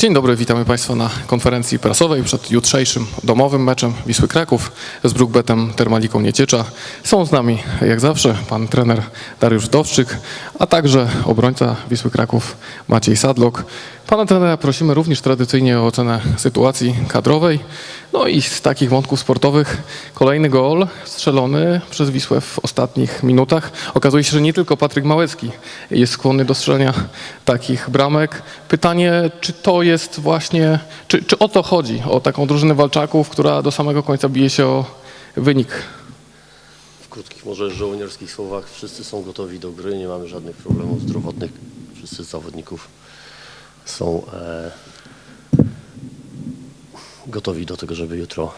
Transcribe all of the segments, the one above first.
Dzień dobry, witamy Państwa na konferencji prasowej przed jutrzejszym domowym meczem Wisły Kraków z Brookbetem Termaliką Nieciecza. Są z nami, jak zawsze, pan trener Dariusz Dowczyk, a także obrońca Wisły Kraków Maciej Sadlok. Pana trenera prosimy również tradycyjnie o ocenę sytuacji kadrowej. No i z takich wątków sportowych kolejny gol strzelony przez Wisłę w ostatnich minutach. Okazuje się, że nie tylko Patryk Małecki jest skłonny do strzelania takich bramek. Pytanie, czy to jest właśnie, czy, czy o to chodzi, o taką drużynę walczaków, która do samego końca bije się o wynik? W krótkich, może żołnierskich słowach, wszyscy są gotowi do gry, nie mamy żadnych problemów zdrowotnych. Wszyscy zawodników są e, gotowi do tego, żeby jutro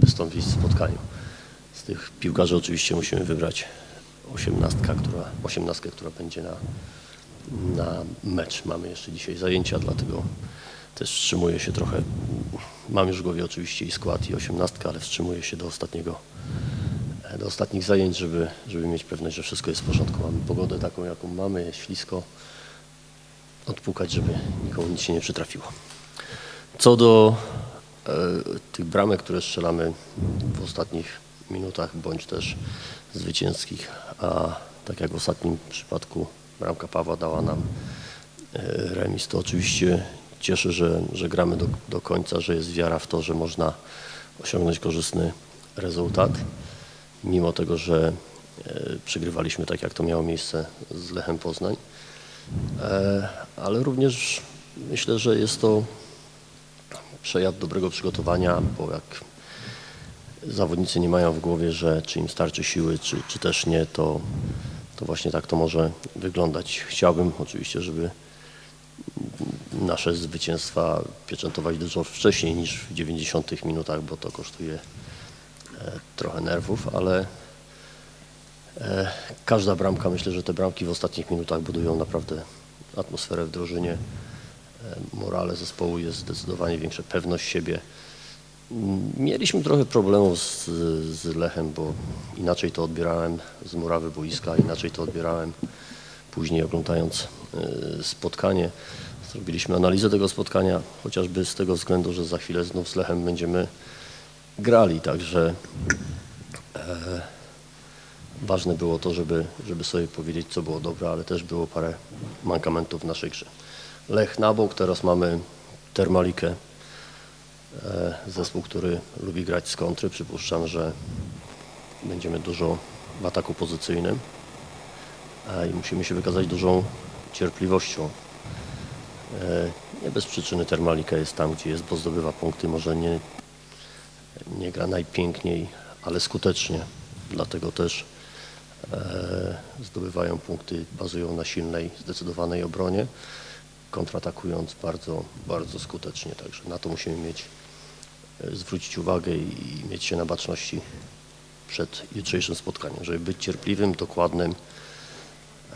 wystąpić w spotkaniu. Z tych piłkarzy oczywiście musimy wybrać osiemnastkę, która, osiemnastkę, która będzie na, na mecz. Mamy jeszcze dzisiaj zajęcia, dlatego też wstrzymuję się trochę. Mam już w głowie oczywiście i skład, i osiemnastkę, ale wstrzymuję się do ostatniego e, do ostatnich zajęć, żeby, żeby mieć pewność, że wszystko jest w porządku. Mamy pogodę taką, jaką mamy, ślisko. Odpukać, żeby nikomu nic się nie przytrafiło. Co do e, tych bramek, które strzelamy w ostatnich minutach, bądź też zwycięskich, a tak jak w ostatnim przypadku bramka Pawła dała nam e, remis, to oczywiście cieszy, że, że gramy do, do końca, że jest wiara w to, że można osiągnąć korzystny rezultat mimo tego, że e, przegrywaliśmy tak, jak to miało miejsce z Lechem Poznań. E, Ale również myślę, że jest to przejaw dobrego przygotowania, bo jak zawodnicy nie mają w głowie, że czy im starczy siły, czy, czy też nie, to, to właśnie tak to może wyglądać. Chciałbym oczywiście, żeby nasze zwycięstwa pieczętować dużo wcześniej niż w 90 minutach, bo to kosztuje e, trochę nerwów, ale każda bramka, myślę, że te bramki w ostatnich minutach budują naprawdę atmosferę w drużynie. E, Morale zespołu jest zdecydowanie większa, pewność siebie. Mm, Mieliśmy trochę problemów z, z Lechem, bo inaczej to odbierałem z murawy boiska, inaczej to odbierałem później oglądając e, spotkanie. Zrobiliśmy analizę tego spotkania, chociażby z tego względu, że za chwilę znów z Lechem będziemy grali, także e, ważne było to, żeby, żeby sobie powiedzieć, co było dobre, ale też było parę mankamentów w naszej grze. Lech na bok, teraz mamy Termalikę, e, zespół, który lubi grać z kontry. Przypuszczam, że będziemy dużo w ataku pozycyjnym i musimy się wykazać dużą cierpliwością. E, Nie bez przyczyny Termalika jest tam, gdzie jest, bo zdobywa punkty. Może nie, nie gra najpiękniej, ale skutecznie. Dlatego też zdobywają punkty, bazują na silnej, zdecydowanej obronie, kontratakując bardzo, bardzo skutecznie. Także na to musimy mieć, e, zwrócić uwagę i, i mieć się na baczności przed jutrzejszym spotkaniem, żeby być cierpliwym, dokładnym.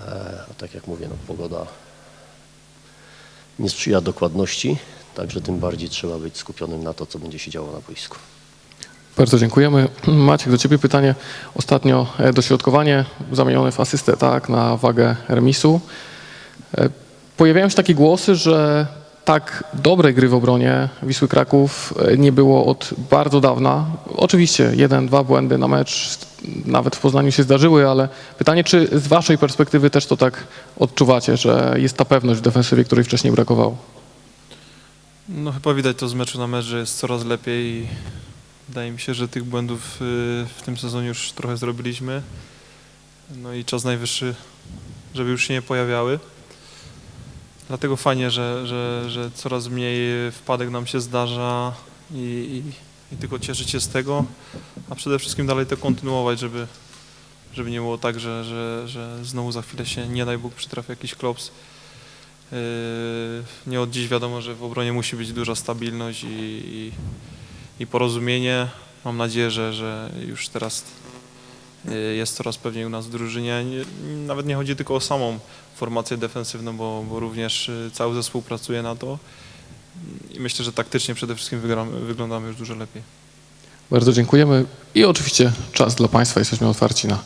E, a tak jak mówię, no, pogoda nie sprzyja dokładności, także tym bardziej trzeba być skupionym na to, co będzie się działo na boisku. Bardzo dziękujemy. Maciek, do Ciebie pytanie. Ostatnio e, dośrodkowanie zamienione w asystę, tak, na wagę remisu. E, Pojawiają się takie głosy, że tak dobrej gry w obronie Wisły Kraków e, nie było od bardzo dawna. Oczywiście jeden, dwa błędy na mecz nawet w Poznaniu się zdarzyły, ale pytanie, czy z Waszej perspektywy też to tak odczuwacie, że jest ta pewność w defensywie, której wcześniej brakowało? No chyba widać to z meczu na mecz, że jest coraz lepiej wydaje mi się, że tych błędów y, w tym sezonie już trochę zrobiliśmy. No i czas najwyższy, żeby już się nie pojawiały. Dlatego fajnie, że, że, że coraz mniej wpadek nam się zdarza i, i, i tylko cieszyć się z tego, a przede wszystkim dalej to kontynuować, żeby, żeby nie było tak, że, że, że znowu za chwilę się, nie daj Bóg, przytrafi jakiś klops. Yy, Nie od dziś wiadomo, że w obronie musi być duża stabilność i, i, i porozumienie. Mam nadzieję, że, że już teraz yy, jest coraz pewniej u nas w drużynie. Nie, nawet nie chodzi tylko o samą formację defensywną, bo, bo również yy, cały zespół pracuje na to. I myślę, że taktycznie przede wszystkim wygramy, wyglądamy już dużo lepiej. Bardzo dziękujemy i oczywiście czas dla Państwa. Jesteśmy otwarci na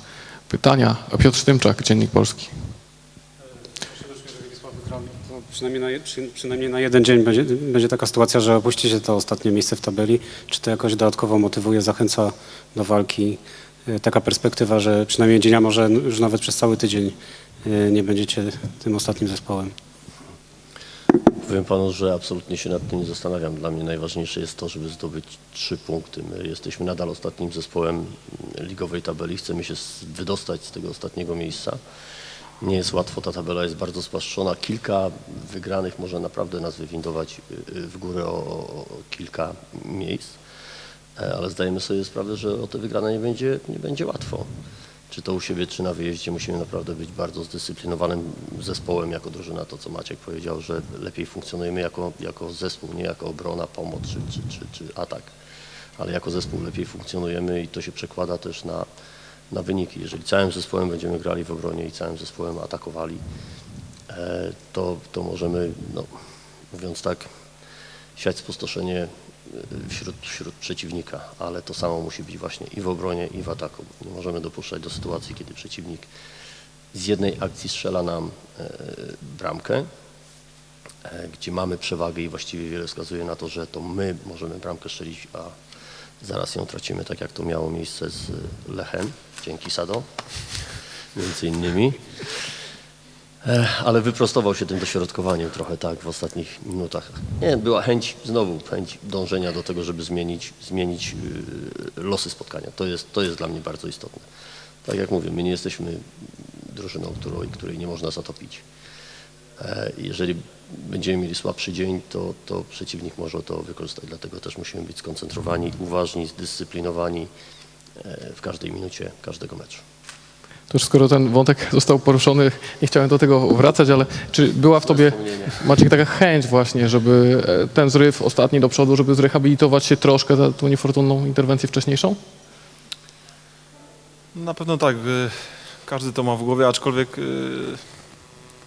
pytania. Piotr Sztymczak, Dziennik Polski. Przede wszystkim, że Wisła wygrali, to Przynajmniej na, przy, przynajmniej na jeden dzień będzie, będzie taka sytuacja, że opuścicie to ostatnie miejsce w tabeli. Czy to jakoś dodatkowo motywuje, zachęca do walki? Y, Taka perspektywa, że przynajmniej dzień, a może już nawet przez cały tydzień y, nie będziecie tym ostatnim zespołem. Powiem panu, że absolutnie się nad tym nie zastanawiam. Dla mnie najważniejsze jest to, żeby zdobyć trzy punkty. My jesteśmy nadal ostatnim zespołem ligowej tabeli. Chcemy się wydostać z tego ostatniego miejsca. Nie jest łatwo, ta tabela jest bardzo spaszczona. Kilka wygranych może naprawdę nas wywindować y, y, w górę o, o, o kilka miejsc, E, ale zdajemy sobie sprawę, że o te wygrane nie będzie, nie będzie łatwo. Czy to u siebie, czy na wyjeździe musimy naprawdę być bardzo zdyscyplinowanym zespołem jako drużyna. To, co Maciek powiedział, że lepiej funkcjonujemy jako, jako zespół, nie jako obrona, pomoc czy, czy, czy, czy atak, ale jako zespół lepiej funkcjonujemy i to się przekłada też na, na wyniki. Jeżeli całym zespołem będziemy grali w obronie i całym zespołem atakowali, e, to, to możemy, no, mówiąc tak, siać spustoszenie y, wśród, wśród przeciwnika, ale to samo musi być właśnie i w obronie, i w ataku. Nie możemy dopuszczać do sytuacji, kiedy przeciwnik z jednej akcji strzela nam e, bramkę, e, gdzie mamy przewagę i właściwie wiele wskazuje na to, że to my możemy bramkę strzelić, a zaraz ją tracimy, tak jak to miało miejsce z Lechem, dzięki Sado, między innymi. E, Ale wyprostował się tym dośrodkowaniem trochę tak w ostatnich minutach. Nie, była chęć, znowu chęć dążenia do tego, żeby zmienić, zmienić yy, losy spotkania. To jest, to jest dla mnie bardzo istotne. Tak jak mówię, my nie jesteśmy drużyną, której, której nie można zatopić. E, Jeżeli będziemy mieli słabszy dzień, to, to przeciwnik może to wykorzystać. Dlatego też musimy być skoncentrowani, uważni, zdyscyplinowani e, w każdej minucie każdego meczu. To już skoro ten wątek został poruszony, nie chciałem do tego wracać, ale czy była w tobie, Maciek, taka chęć właśnie, żeby e, ten zryw ostatni do przodu, żeby zrehabilitować się troszkę za tą niefortunną interwencję wcześniejszą? Na pewno tak. Każdy to ma w głowie, aczkolwiek y,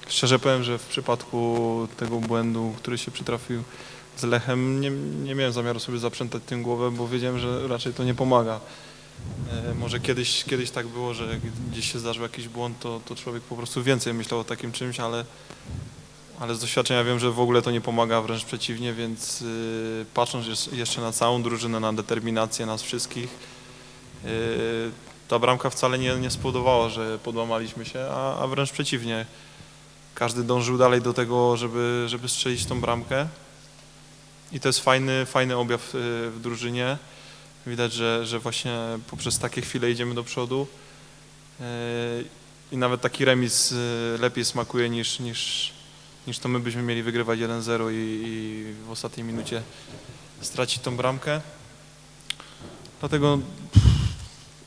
szczerze powiem, że w przypadku tego błędu, który się przytrafił z Lechem, nie, nie miałem zamiaru sobie zaprzętać tym głowę, bo wiedziałem, że raczej to nie pomaga. E, Może kiedyś, kiedyś tak było, że gdzieś się zdarzył jakiś błąd, to, to człowiek po prostu więcej myślał o takim czymś, ale, ale z doświadczenia wiem, że w ogóle to nie pomaga, wręcz przeciwnie, więc y, patrząc jeszcze- na całą drużynę, na determinację nas wszystkich, y, ta bramka wcale nie, nie spowodowała, że podłamaliśmy się, a, a wręcz przeciwnie. Każdy dążył dalej do tego, żeby, żeby strzelić tą bramkę. I to jest fajny, fajny objaw y, w drużynie. Widać, że, że właśnie poprzez takie chwile idziemy do przodu. Y, I nawet taki remis y, lepiej smakuje niż, niż, niż to my byśmy mieli wygrywać 1-0 i, i w ostatniej minucie stracić tą bramkę. Dlatego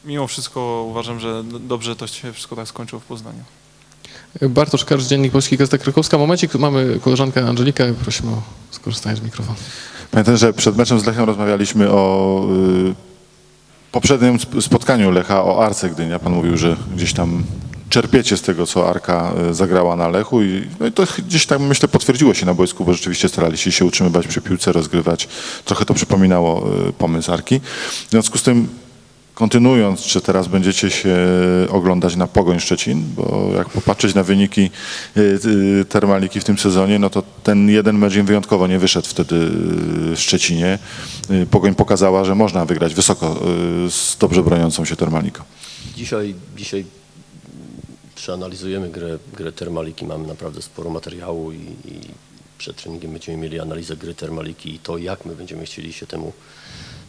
mimo wszystko uważam, że dobrze to się wszystko tak skończyło w Poznaniu. Bartosz Karcz, Dziennik Polski Gazeta Krakowska. Momencik, mamy koleżankę Angelikę, prosimy o skorzystanie z mikrofonu. Pamiętam, że przed meczem z Lechem rozmawialiśmy o y, poprzednim sp- spotkaniu Lecha, o Arce Gdynia. Pan mówił, że gdzieś tam czerpiecie z tego, co Arka y, zagrała na Lechu i, no i to gdzieś tam, myślę, potwierdziło się na boisku, bo rzeczywiście staraliście się utrzymywać przy piłce, rozgrywać. Trochę to przypominało y, pomysł Arki. W związku z tym Kontynuując, czy teraz będziecie się oglądać na Pogoń Szczecin, bo jak popatrzeć na wyniki y, y, Termaliki w tym sezonie, no to ten jeden mecz im wyjątkowo nie wyszedł wtedy w Szczecinie. Pogoń pokazała, że można wygrać wysoko z dobrze broniącą się Termaliką. Dzisiaj, dzisiaj przeanalizujemy grę, grę Termaliki. Mamy naprawdę sporo materiału i, i przed treningiem będziemy mieli analizę gry Termaliki i to, jak my będziemy chcieli się temu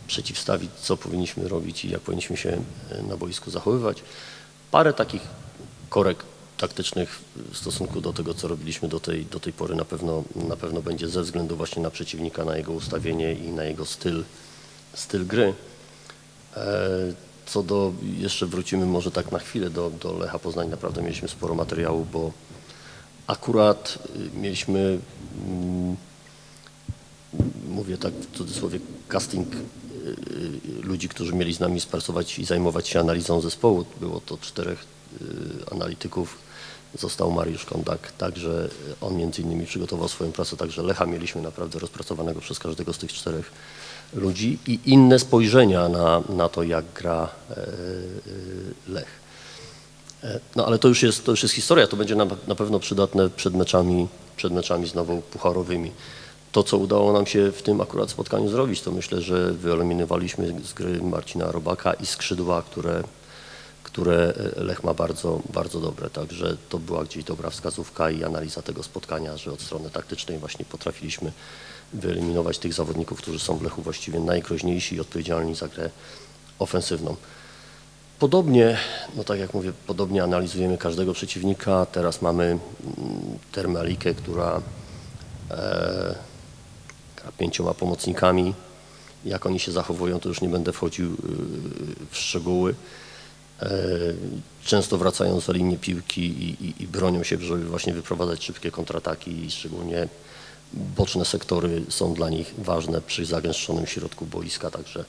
przeciwstawić, co powinniśmy robić i jak powinniśmy się e, na boisku zachowywać. Parę takich korek taktycznych w stosunku do tego, co robiliśmy do tej, do tej pory na pewno, na pewno będzie ze względu właśnie na przeciwnika, na jego ustawienie i na jego styl, styl gry. E, Co do, jeszcze wrócimy może tak na chwilę do, do Lecha Poznań, naprawdę mieliśmy sporo materiału, bo akurat y, mieliśmy, mm, mówię tak w cudzysłowie, casting ludzi, którzy mieli z nami współpracować i zajmować się analizą zespołu. Było to czterech y, analityków, został Mariusz Kondak, także on między innymi przygotował swoją pracę, także Lecha mieliśmy naprawdę rozpracowanego przez każdego z tych czterech ludzi i inne spojrzenia na, na to, jak gra e, e, Lech. E, No ale to już jest, to już jest historia, to będzie na, na pewno przydatne przed meczami, przed meczami znowu pucharowymi. To, co udało nam się w tym akurat spotkaniu zrobić, to myślę, że wyeliminowaliśmy z gry Marcina Robaka i skrzydła, które, które e, Lech ma bardzo, bardzo dobre. Także to była gdzieś dobra wskazówka i analiza tego spotkania, że od strony taktycznej właśnie potrafiliśmy wyeliminować tych zawodników, którzy są w Lechu właściwie najgroźniejsi i odpowiedzialni za grę ofensywną. Podobnie, no tak jak mówię, podobnie analizujemy każdego przeciwnika. Teraz mamy mm, Termalikę, która e, pięcioma pomocnikami. Jak oni się zachowują, to już nie będę wchodził y, w szczegóły. E, często wracają za linię piłki i, i, i bronią się, żeby właśnie wyprowadzać szybkie kontrataki i szczególnie boczne sektory są dla nich ważne przy zagęszczonym środku boiska, także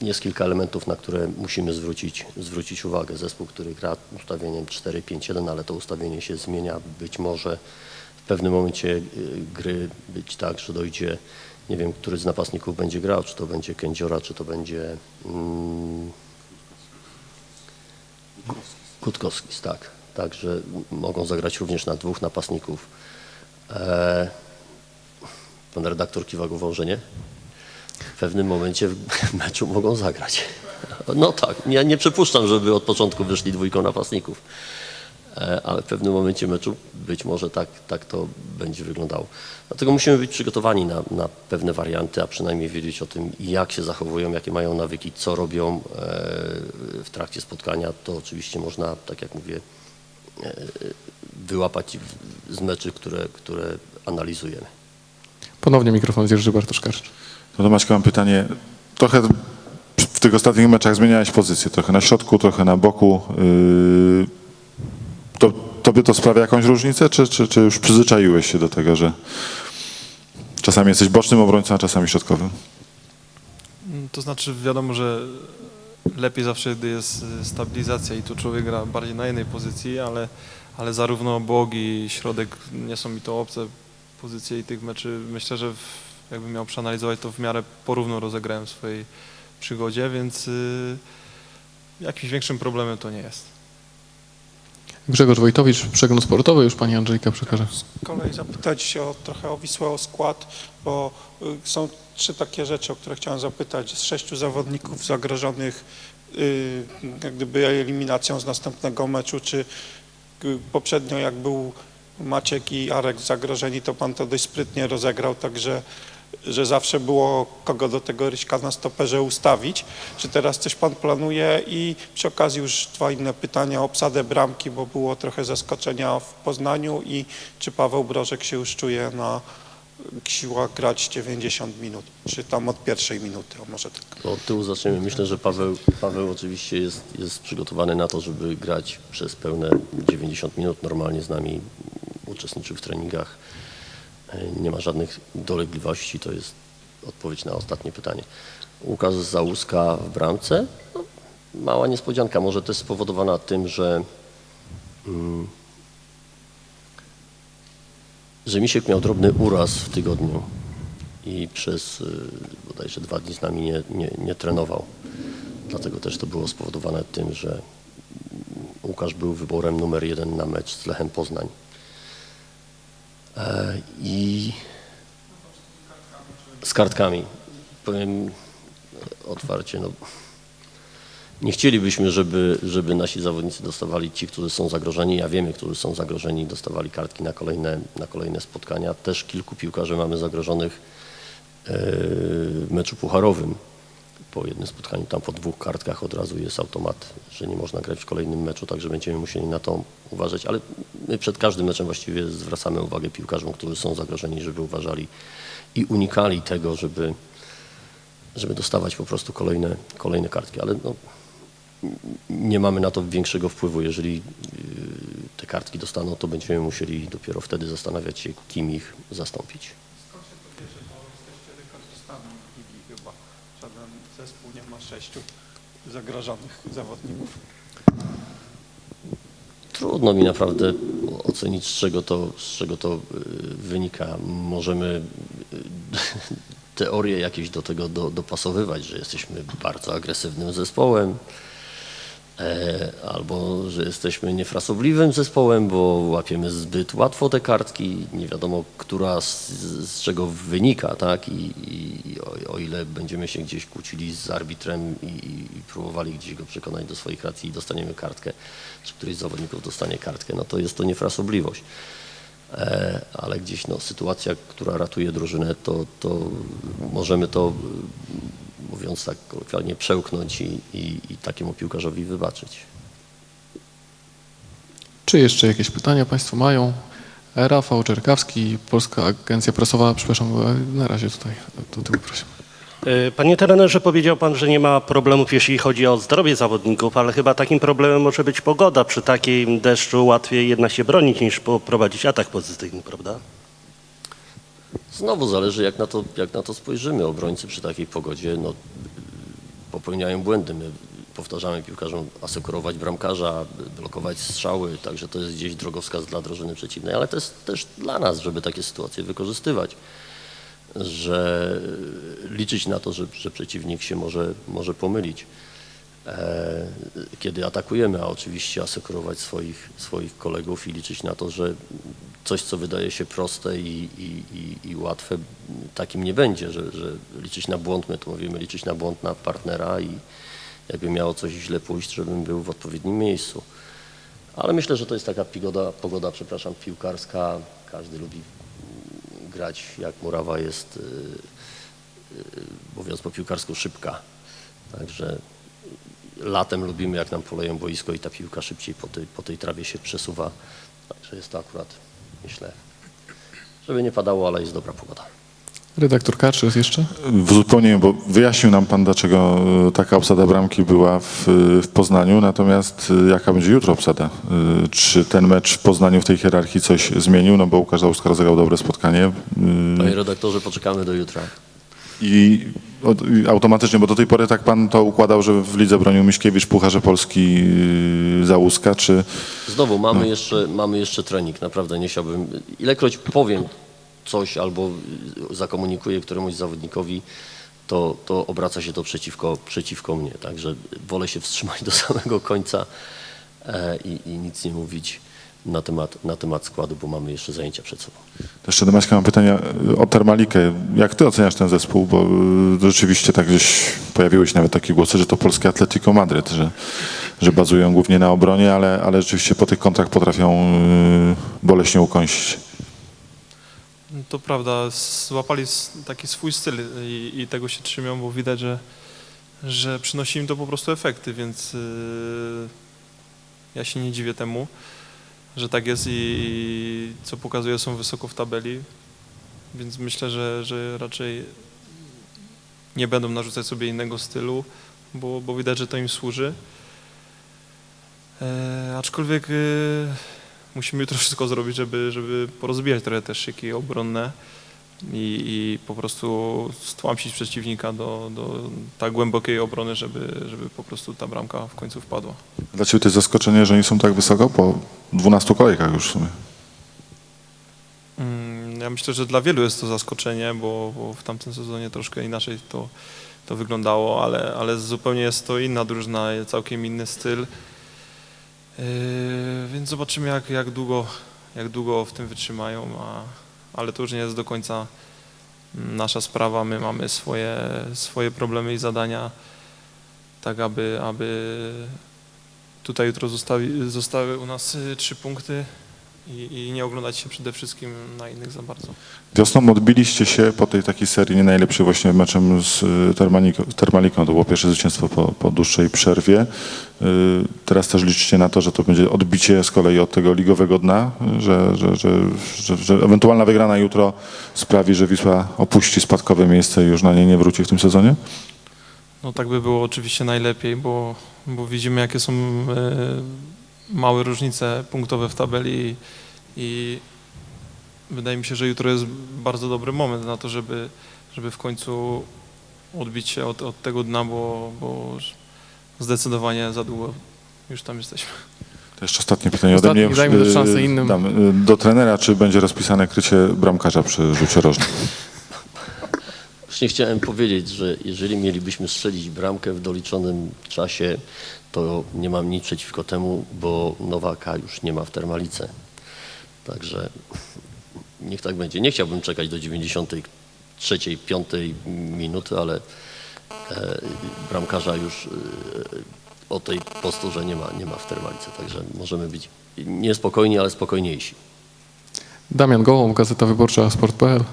jest kilka elementów, na które musimy zwrócić, zwrócić uwagę. Zespół, który gra ustawieniem 4-5-1, ale to ustawienie się zmienia. Być może w pewnym momencie y, gry być tak, że dojdzie, nie wiem, który z napastników będzie grał, czy to będzie Kędziora, czy to będzie mm, Kutkowskis, tak. Także mogą zagrać również na dwóch napastników. E, pan redaktor kiwa głową, że nie? w pewnym momencie w meczu mogą zagrać. No tak, ja nie przypuszczam, żeby od początku wyszli dwójką napastników, ale w pewnym momencie meczu być może tak, tak to będzie wyglądało. Dlatego musimy być przygotowani na, na pewne warianty, a przynajmniej wiedzieć o tym, jak się zachowują, jakie mają nawyki, co robią e, w trakcie spotkania. To oczywiście można, tak jak mówię, e, wyłapać z meczy, które, które analizujemy. Ponownie mikrofon zjeżdży Bartosz Karcz. No to Maćka, mam pytanie. Trochę w tych ostatnich meczach zmieniałeś pozycję, trochę na środku, trochę na boku. Yy, To, tobie to sprawia jakąś różnicę, czy, czy, czy już przyzwyczaiłeś się do tego, że czasami jesteś bocznym obrońcą, a czasami środkowym? To znaczy wiadomo, że lepiej zawsze, gdy jest stabilizacja i tu człowiek gra bardziej na jednej pozycji, ale, ale zarówno bok i środek nie są mi to obce pozycje i tych meczy myślę, że w, jakbym miał przeanalizować to w miarę porówno rozegrałem w swojej przygodzie, więc y, jakimś większym problemem to nie jest. Grzegorz Wojtowicz, przegląd sportowy, już pani Andrzejka przekaże. z kolei zapytać się o, trochę o Wisłę, o skład, bo y, są trzy takie rzeczy, o które chciałem zapytać. Z sześciu zawodników zagrożonych y, jak gdyby eliminacją z następnego meczu, czy y, poprzednio jak był Maciek i Arek zagrożeni, to pan to dość sprytnie rozegrał, także że zawsze było kogo do tego Ryśka na stoperze ustawić. Czy teraz coś pan planuje? I przy okazji już dwa inne pytania o obsadę bramki, bo było trochę zaskoczenia w Poznaniu i czy Paweł Brożek się już czuje na siłach grać 90 minut, czy tam od pierwszej minuty, o może tak. To Od tyłu zaczniemy. Myślę, że Paweł, Paweł oczywiście jest, jest przygotowany na to, żeby grać przez pełne 90 minut. Normalnie z nami uczestniczył w treningach. Nie ma żadnych dolegliwości. To jest odpowiedź na ostatnie pytanie. Łukasz Załuska w bramce. No, mała niespodzianka. Może też spowodowana tym, że, mm, że Misiek miał drobny uraz w tygodniu i przez y, bodajże dwa dni z nami nie, nie, nie trenował. Dlatego też to było spowodowane tym, że Łukasz był wyborem numer jeden na mecz z Lechem Poznań. E, I z kartkami. Powiem otwarcie, no, nie chcielibyśmy, żeby, żeby nasi zawodnicy dostawali ci, którzy są zagrożeni. Ja wiemy, którzy są zagrożeni, dostawali kartki na kolejne, na kolejne spotkania. Też kilku piłkarzy mamy zagrożonych e, w meczu pucharowym. Po jednym spotkaniu, tam po dwóch kartkach od razu jest automat, że nie można grać w kolejnym meczu, także będziemy musieli na to uważać. Ale my przed każdym meczem właściwie zwracamy uwagę piłkarzom, którzy są zagrożeni, żeby uważali i unikali tego, żeby, żeby dostawać po prostu kolejne, kolejne kartki. Ale no, nie mamy na to większego wpływu. Jeżeli yy, te kartki dostaną, to będziemy musieli dopiero wtedy zastanawiać się, kim ich zastąpić. Skąd się jesteście. Żaden zespół nie ma sześciu zagrożonych zawodników. Trudno mi naprawdę ocenić, z czego to, z czego to yy, wynika. Możemy yy, teorie jakieś do tego do, dopasowywać, że jesteśmy bardzo agresywnym zespołem, albo że jesteśmy niefrasobliwym zespołem, bo łapiemy zbyt łatwo te kartki, nie wiadomo, która z, z czego wynika, tak? I, i o, o ile będziemy się gdzieś kłócili z arbitrem i, i próbowali gdzieś go przekonać do swoich racji i dostaniemy kartkę, czy któryś z zawodników dostanie kartkę, no to jest to niefrasobliwość. E, ale gdzieś no, sytuacja, która ratuje drużynę, to, to możemy to, mówiąc tak kolokwialnie, przełknąć i, i, i takiemu piłkarzowi wybaczyć. Czy jeszcze jakieś pytania Państwo mają? Rafał Czerkawski, Polska Agencja Prasowa. Przepraszam, na razie tutaj do tyłu proszę. E, Panie trenerze, powiedział pan, że nie ma problemów, jeśli chodzi o zdrowie zawodników, ale chyba takim problemem może być pogoda. Przy takim deszczu łatwiej jednak się bronić niż poprowadzić atak pozytywny, prawda? Znowu zależy, jak na to, jak na to spojrzymy. Obrońcy przy takiej pogodzie no, popełniają błędy. My powtarzamy piłkarzom asekurować bramkarza, blokować strzały, także to jest gdzieś drogowskaz dla drużyny przeciwnej, ale to jest też dla nas, żeby takie sytuacje wykorzystywać. Że liczyć na to, że, że przeciwnik się może, może pomylić. e, kiedy atakujemy, a oczywiście asekurować swoich, swoich kolegów i liczyć na to, że coś, co wydaje się proste i, i, i, i łatwe, takim nie będzie, że, że liczyć na błąd, my to mówimy, liczyć na błąd na partnera i jakby miało coś źle pójść, żebym był w odpowiednim miejscu. Ale myślę, że to jest taka pogoda, pogoda przepraszam, piłkarska. Każdy lubi grać, jak murawa jest, y, y, mówiąc po piłkarsku, szybka. Także latem lubimy, jak nam poleją boisko i ta piłka szybciej po tej, po tej trawie się przesuwa. Także jest to akurat, myślę, żeby nie padało, ale jest dobra pogoda. Redaktor Kaczy jeszcze? W uzupełnieniu, bo wyjaśnił nam pan, dlaczego e, taka obsada bramki była w, w Poznaniu, natomiast e, jaka będzie jutro obsada? E, Czy ten mecz w Poznaniu w tej hierarchii coś zmienił? No bo Łukasz Załuska rozegrał dobre spotkanie. E, Panie redaktorze, poczekamy do jutra. I, automatycznie, bo do tej pory tak pan to układał, że w lidze bronił Miśkiewicz, Pucharze Polski, Załuska, czy Znowu mamy, jeszcze, mamy jeszcze trening, naprawdę nie chciałbym. Ilekroć powiem coś albo y, zakomunikuję któremuś zawodnikowi, to, to obraca się to przeciwko, przeciwko mnie. Także wolę się wstrzymać do samego końca e, i, i nic nie mówić na temat, na temat składu, bo mamy jeszcze zajęcia przed sobą. jeszcze do mam pytanie o Termalikę. Jak ty oceniasz ten zespół? Bo yy, rzeczywiście tak gdzieś pojawiły się nawet takie głosy, że to polskie Atletico Madryt, że, że bazują głównie na obronie, ale, ale rzeczywiście po tych kontrach potrafią yy, boleśnie ukąsić. To prawda, złapali taki swój styl i, i tego się trzymią, bo widać, że, że przynosi im to po prostu efekty, więc yy, ja się nie dziwię temu, że tak jest i, i co pokazuje są wysoko w tabeli, więc myślę, że, że raczej nie będą narzucać sobie innego stylu, bo, bo widać, że to im służy. E, aczkolwiek e, musimy jutro wszystko zrobić, żeby, żeby porozbijać trochę te szyki obronne i, i po prostu stłamsić przeciwnika do, do tak głębokiej obrony, żeby, żeby po prostu ta bramka w końcu wpadła. Dla ciebie to jest zaskoczenie, że oni są tak wysoko po 12 kolejkach już w sumie. Mm, Ja myślę, że dla wielu jest to zaskoczenie, bo, bo w tamtym sezonie troszkę inaczej to, to wyglądało, ale, ale zupełnie jest to inna drużyna, całkiem inny styl. Yy, więc zobaczymy, jak, jak, długo, jak długo w tym wytrzymają, a, ale to już nie jest do końca nasza sprawa. My mamy swoje, swoje problemy i zadania, tak aby, aby tutaj jutro zostawi, zostały u nas y, trzy punkty i, i nie oglądać się przede wszystkim na innych za bardzo. Wiosną odbiliście się po tej takiej serii nie najlepszej właśnie meczem z y, Termaliką. Termaliką. To było pierwsze zwycięstwo po, po dłuższej przerwie. Y, Teraz też liczycie na to, że to będzie odbicie z kolei od tego ligowego dna, że, że, że, że, że ewentualna wygrana jutro sprawi, że Wisła opuści spadkowe miejsce i już na nie nie wróci w tym sezonie? No tak by było oczywiście najlepiej, bo, bo widzimy jakie są e, małe różnice punktowe w tabeli i, i wydaje mi się, że jutro jest bardzo dobry moment na to, żeby, żeby w końcu odbić się od, od tego dna, bo, bo zdecydowanie za długo już tam jesteśmy. To jeszcze ostatnie pytanie ode mnie. dajmy też Y, szansę innym. Dam, y, do trenera, czy będzie rozpisane krycie bramkarza przy rzucie rożnym? Właśnie chciałem powiedzieć, że jeżeli mielibyśmy strzelić bramkę w doliczonym czasie, to nie mam nic przeciwko temu, bo Nowaka już nie ma w Termalice. Także niech tak będzie. Nie chciałbym czekać do 93, 5 minuty, ale e, bramkarza już e, o tej posturze nie ma, nie ma w Termalice. Także możemy być niespokojni, ale spokojniejsi. Damian Gołąb, Gazeta Wyborcza Sport.pl.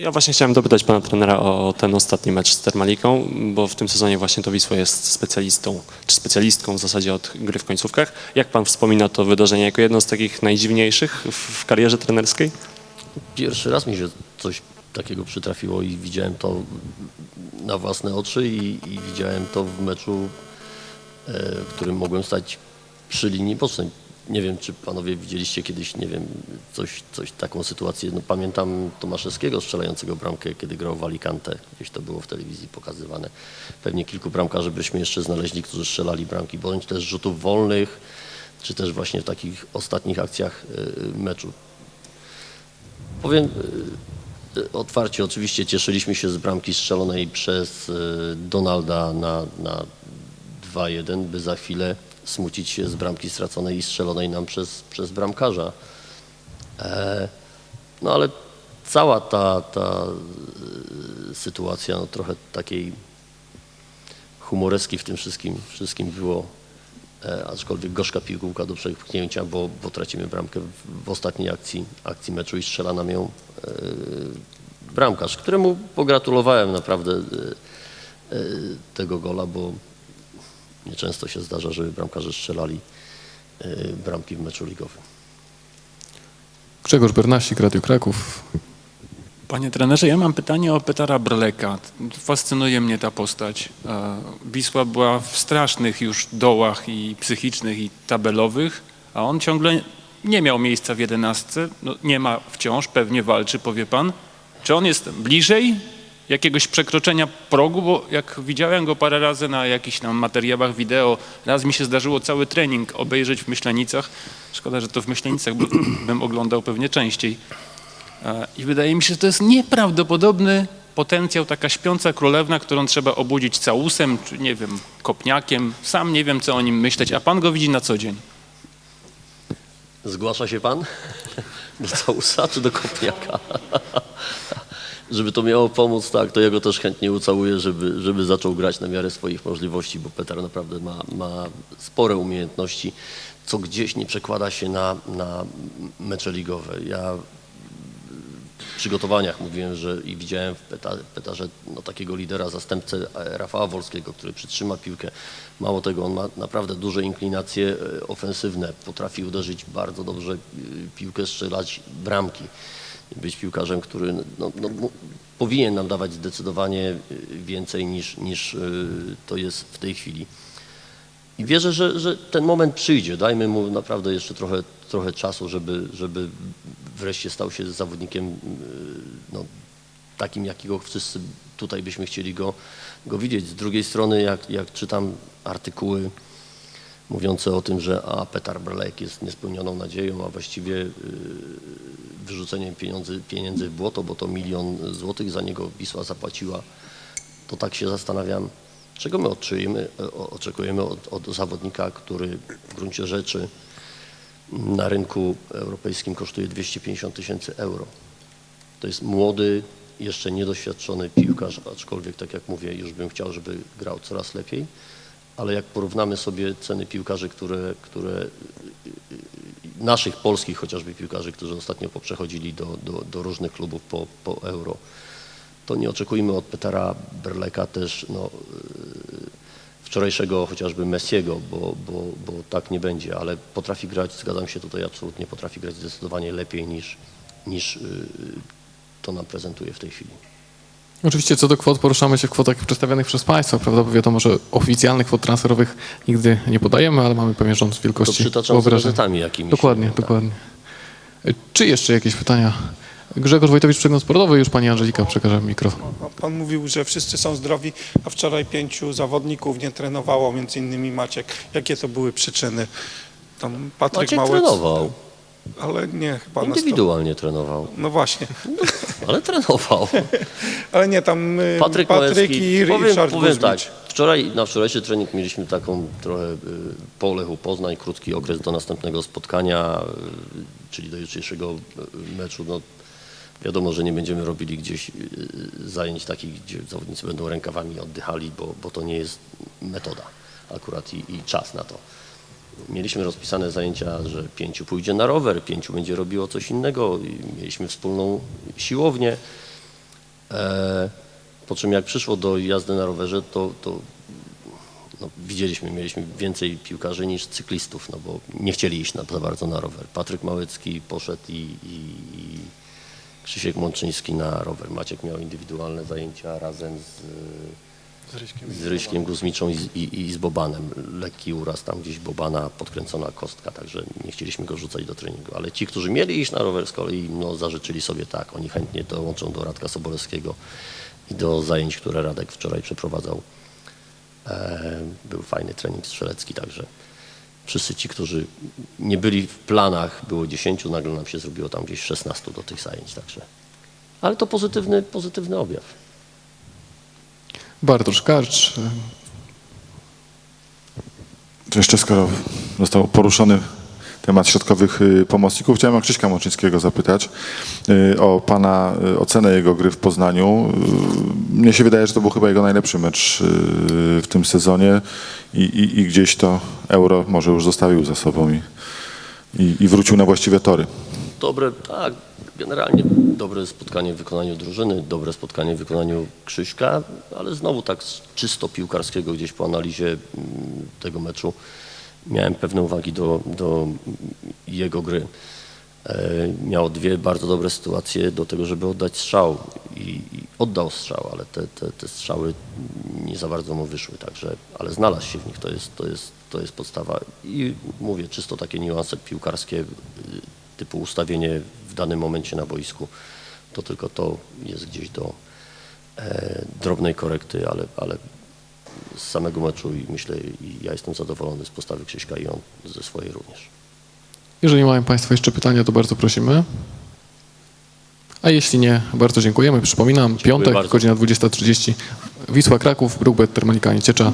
Ja właśnie chciałem dopytać pana trenera o ten ostatni mecz z Termaliką, bo w tym sezonie właśnie to Wisła jest specjalistą, czy specjalistką w zasadzie od gry w końcówkach. Jak pan wspomina to wydarzenie jako jedno z takich najdziwniejszych w, w karierze trenerskiej? Pierwszy raz mi się coś takiego przytrafiło i widziałem to na własne oczy i, i widziałem to w meczu, e, w którym mogłem stać przy linii bocznej. Nie wiem, czy panowie widzieliście kiedyś, nie wiem, coś, coś taką sytuację. No, pamiętam Tomaszewskiego strzelającego bramkę, kiedy grał w Alicante. Gdzieś to było w telewizji pokazywane. Pewnie kilku bramkarzy byśmy jeszcze znaleźli, którzy strzelali bramki, bądź też rzutów wolnych, czy też właśnie w takich ostatnich akcjach e, meczu. Powiem y, otwarcie, oczywiście cieszyliśmy się z bramki strzelonej przez Donalda na, na 2-1, by za chwilę smucić się z bramki straconej i strzelonej nam przez, przez bramkarza. E, no ale cała ta, ta y, sytuacja, no, trochę takiej humoreski w tym wszystkim, wszystkim było, e, aczkolwiek gorzka pigułka do przepchnięcia, bo, bo tracimy bramkę w, w ostatniej akcji, akcji meczu i strzela nam ją e, bramkarz, któremu pogratulowałem naprawdę e, e, tego gola, bo nieczęsto się zdarza, żeby bramkarze strzelali e, bramki w meczu ligowym. Grzegorz Bernasik, Radio Kraków. Panie trenerze, ja mam pytanie o Petera Brleka. Fascynuje mnie ta postać. E, Wisła była w strasznych już dołach i psychicznych i tabelowych, a on ciągle nie miał miejsca w jedenastce. No, nie ma wciąż, pewnie walczy, powie pan. Czy on jest bliżej jakiegoś przekroczenia progu? Bo jak widziałem go parę razy na jakichś tam materiałach wideo, raz mi się zdarzyło cały trening obejrzeć w Myślenicach. Szkoda, że to w Myślenicach bym oglądał pewnie częściej. E, I wydaje mi się, że to jest nieprawdopodobny potencjał, taka śpiąca królewna, którą trzeba obudzić całusem, czy nie wiem, kopniakiem. Sam nie wiem, co o nim myśleć, a pan go widzi na co dzień. Zgłasza się pan do całusa czy do kopniaka? żeby to miało pomóc, tak, to ja go też chętnie ucałuję, żeby, żeby zaczął grać na miarę swoich możliwości, bo Petar naprawdę ma, ma spore umiejętności, co gdzieś nie przekłada się na, na mecze ligowe. Ja w przygotowaniach mówiłem, że i widziałem w Peta- Petarze no, takiego lidera, zastępcę e, Rafała Wolskiego, który przytrzyma piłkę. Mało tego, on ma naprawdę duże inklinacje e, ofensywne, potrafi uderzyć bardzo dobrze, e, piłkę strzelać bramki. Być piłkarzem, który no, no, powinien nam dawać zdecydowanie e, więcej niż, niż e, to jest w tej chwili. I wierzę, że, że ten moment przyjdzie. Dajmy mu naprawdę jeszcze trochę, trochę czasu, żeby, żeby wreszcie stał się zawodnikiem yy, no, takim, jakiego wszyscy tutaj byśmy chcieli go, go widzieć. Z drugiej strony, jak, jak czytam artykuły mówiące o tym, że a Petar Brlek jest niespełnioną nadzieją, a właściwie yy, wyrzuceniem pieniędzy, pieniędzy w błoto, bo to milion złotych za niego Wisła zapłaciła, to tak się zastanawiam, czego my oczekujemy, o- oczekujemy od, od zawodnika, który w gruncie rzeczy na rynku europejskim kosztuje 250 tysięcy euro. To jest młody, jeszcze niedoświadczony piłkarz, aczkolwiek tak jak mówię, już bym chciał, żeby grał coraz lepiej, ale jak porównamy sobie ceny piłkarzy, które, które naszych polskich chociażby piłkarzy, którzy ostatnio poprzechodzili do, do, do różnych klubów po, po euro, to nie oczekujmy od Petera Berleka też no, yy, wczorajszego chociażby Messiego, bo, bo, bo tak nie będzie, ale potrafi grać, zgadzam się tutaj absolutnie, potrafi grać zdecydowanie lepiej niż, niż yy, to nam prezentuje w tej chwili. Oczywiście co do kwot poruszamy się w kwotach przedstawionych przez Państwa, prawda? Bo wiadomo, że oficjalnych kwot transferowych nigdy nie podajemy, ale mamy pewien rząd wielkości wyobrażeń. jakimiś. Dokładnie, tak. dokładnie. Czy jeszcze jakieś pytania? Grzegorz Wojtowicz, Przegląd Sportowy, już Pani Angelika przekaże mikrofon. A Pan mówił, że wszyscy są zdrowi, a wczoraj pięciu zawodników nie trenowało, między innymi Maciek. Jakie to były przyczyny? Tam Patryk Maciek Małec, trenował, ale nie chyba indywidualnie trenował. No właśnie. ale trenował. Ale nie, tam y, Patryk, Patryk Małecki, i powiem, Ryszard powiem tak, wczoraj, na wczorajszy trening mieliśmy taką trochę y, po Lechu Poznań, krótki okres do następnego spotkania, y, czyli do jutrzejszego y, meczu. No, wiadomo, że nie będziemy robili gdzieś y, zajęć takich, gdzie zawodnicy będą rękawami oddychali, bo, bo to nie jest metoda akurat i, i czas na to. Mieliśmy rozpisane zajęcia, że pięciu pójdzie na rower, pięciu będzie robiło coś innego. Mieliśmy wspólną siłownię. E, po czym jak przyszło do jazdy na rowerze, to, to no, widzieliśmy, mieliśmy więcej piłkarzy niż cyklistów, no bo nie chcieli iść na, za bardzo na rower. Patryk Małecki poszedł i, i, i Krzysiek Mączyński na rower. Maciek miał indywidualne zajęcia razem z, z Ryśkiem Guzmiczą i, z- i, i z Bobanem. Lekki uraz tam gdzieś Bobana, podkręcona kostka, także nie chcieliśmy go rzucać do treningu. Ale ci, którzy mieli iść na rower z kolei, no, zażyczyli sobie tak. Oni chętnie dołączą do Radka Sobolewskiego i do zajęć, które Radek wczoraj przeprowadzał. E, był fajny trening strzelecki, także wszyscy ci, którzy nie byli w planach, było 10, nagle nam się zrobiło tam gdzieś 16 do tych zajęć, także. Ale to pozytywny, pozytywny objaw. Bartosz Karcz, To jeszcze skoro został poruszony temat środkowych y, pomocników, chciałem o Krzyśka Mączyńskiego zapytać y, o Pana y, ocenę jego gry w Poznaniu. Mnie się wydaje, że to był chyba jego najlepszy mecz w tym sezonie i, i, i gdzieś to euro może już zostawił za sobą i, i, i wrócił na właściwe tory. Dobre, tak, generalnie dobre spotkanie w wykonaniu drużyny, dobre spotkanie w wykonaniu Krzyśka, ale znowu tak z czysto piłkarskiego gdzieś po analizie mm, tego meczu miałem pewne uwagi do, do jego gry. E, Miał dwie bardzo dobre sytuacje do tego, żeby oddać strzał i, i oddał strzał, ale te, te, te strzały nie za bardzo mu wyszły, także, ale znalazł się w nich, to jest, to jest, to jest podstawa. I mówię, czysto takie niuanse piłkarskie, y, typu ustawienie danym momencie na boisku, to tylko to jest gdzieś do e, drobnej korekty, ale, ale z samego meczu i myślę, i ja jestem zadowolony z postawy Krzyśka i on ze swojej również. jeżeli mają Państwo jeszcze pytania, to bardzo prosimy. A jeśli nie, bardzo dziękujemy. Przypominam, piątek, bardzo. godzina 20.30, Wisła Kraków, Brugbet Termalika Nieciecza.